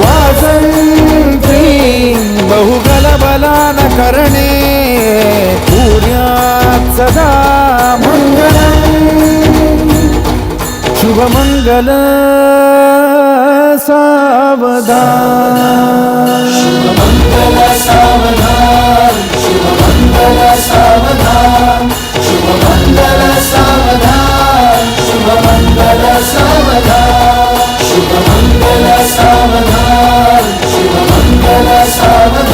वासन्ती बहुगलबलान करणे पूर्यात् सदा मङ्गलम् शुभमङ्गल सावधान sana